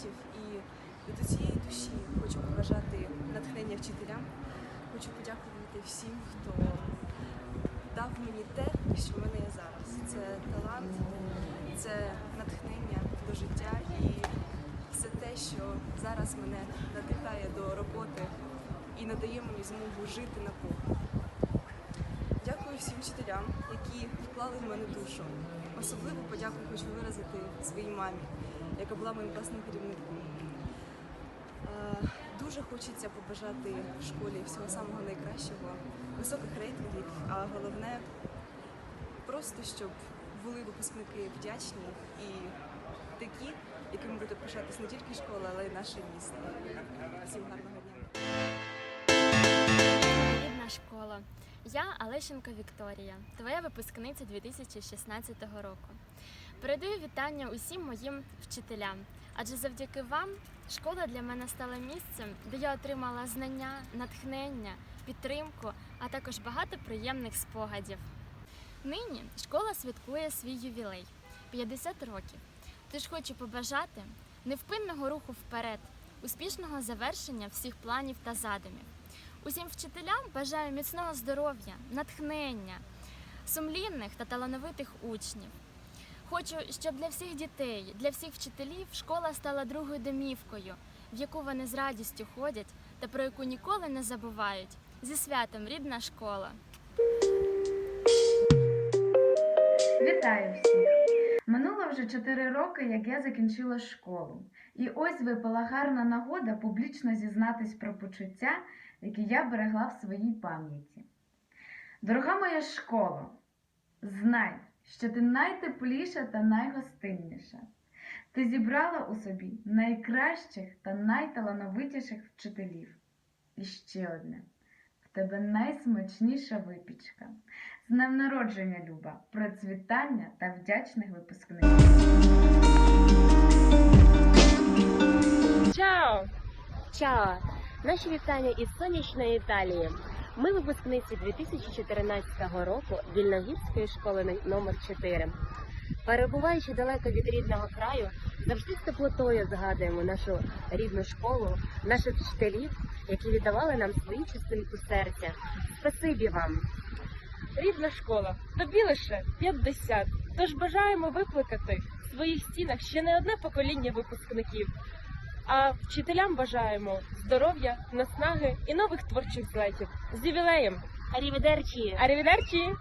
студентів і від усієї душі хочу побажати натхнення вчителям. Хочу подякувати всім, хто дав мені те, що в мене є зараз. Це талант, це натхнення до життя і все те, що зараз мене надихає до роботи і надає мені змогу жити наповну. Дякую всім вчителям, які вклали в мене душу. Особливу подяку хочу виразити своїй мамі, яка була моїм класним керівником. Е, Дуже хочеться побажати в школі всього самого найкращого, високих рейтингів, а головне просто щоб були випускники вдячні і такі, якими буде пишатись не тільки школа, але й наше місто. Всім гарного дня. Школа. Я Алещенко Вікторія, твоя випускниця 2016 року. Передаю вітання усім моїм вчителям, адже завдяки вам школа для мене стала місцем, де я отримала знання, натхнення, підтримку, а також багато приємних спогадів. Нині школа святкує свій ювілей 50 років. Тож хочу побажати невпинного руху вперед, успішного завершення всіх планів та задумів. Усім вчителям бажаю міцного здоров'я, натхнення, сумлінних та талановитих учнів. Хочу, щоб для всіх дітей, для всіх вчителів школа стала другою домівкою, в яку вони з радістю ходять та про яку ніколи не забувають. Зі святом рідна школа. 4 роки, як я закінчила школу. І ось випала гарна нагода публічно зізнатись про почуття, які я берегла в своїй пам'яті. Дорога моя школа, знай, що ти найтепліша та найгостинніша. Ти зібрала у собі найкращих та найталановитіших вчителів. І ще одне. Тебе найсмачніша випічка. З днем народження, Люба, процвітання та вдячних випускників. Чао! Чао! Наші вітання із сонячної Італії. Ми випускниці 2014 року Вільногірської школи номер 4 Перебуваючи далеко від рідного краю, завжди з теплотою згадуємо нашу рідну школу, наших вчителів, які віддавали нам свою частинку серця. Спасибі вам! Рідна школа, тобі лише 50. Тож бажаємо викликати в своїх стінах ще не одне покоління випускників. А вчителям бажаємо здоров'я, наснаги і нових творчих злетів. З ювілеєм! Аріведерчі! Арівідерчі!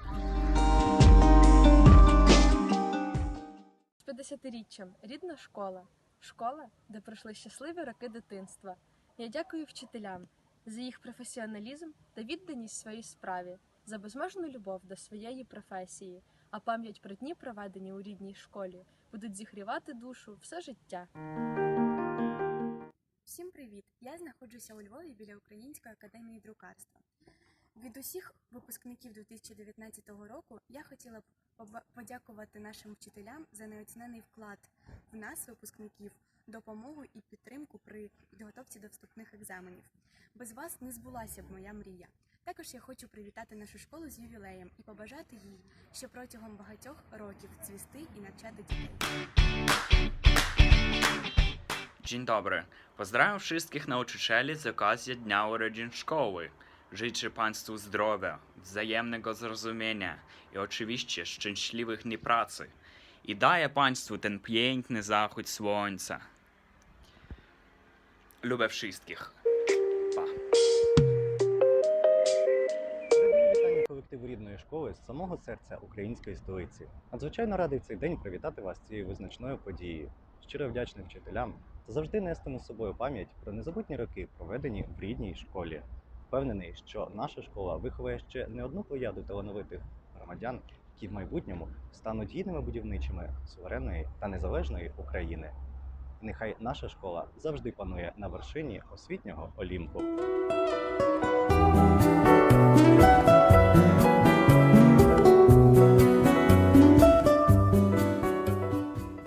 50-річчям рідна школа. Школа, де пройшли щасливі роки дитинства. Я дякую вчителям за їх професіоналізм та відданість своїй справі, за безмежну любов до своєї професії, а пам'ять про дні, проведені у рідній школі, будуть зігрівати душу все життя. Всім привіт! Я знаходжуся у Львові біля Української академії друкарства. Від усіх випускників 2019 року я хотіла б подякувати нашим вчителям за неоцінений вклад в нас, випускників, допомогу і підтримку при підготовці до вступних екзаменів. Без вас не збулася б моя мрія. Також я хочу привітати нашу школу з ювілеєм і побажати їй, що протягом багатьох років цвісти і навчати дітей. Dzień dobry. Pozdrawiam wszystkich nauczycieli z okazji Dnia Urodzin Szkoły. Życzę Państwu zdrowia, wzajemnego zrozumienia i oczywiście szczęśliwych dni pracy. I daję Państwu ten piękny zachód słońca. Lubię wszystkich. Колективу рідної школи з самого серця української столиці. Надзвичайно радий цей день привітати вас цією визначною подією. Щиро вдячний вчителям та завжди нестиму з собою пам'ять про незабутні роки, проведені в рідній школі. Впевнений, що наша школа виховає ще не одну плеяду талановитих громадян, які в майбутньому стануть гідними будівничими суверенної та незалежної України. Нехай наша школа завжди панує на вершині освітнього Олімпу.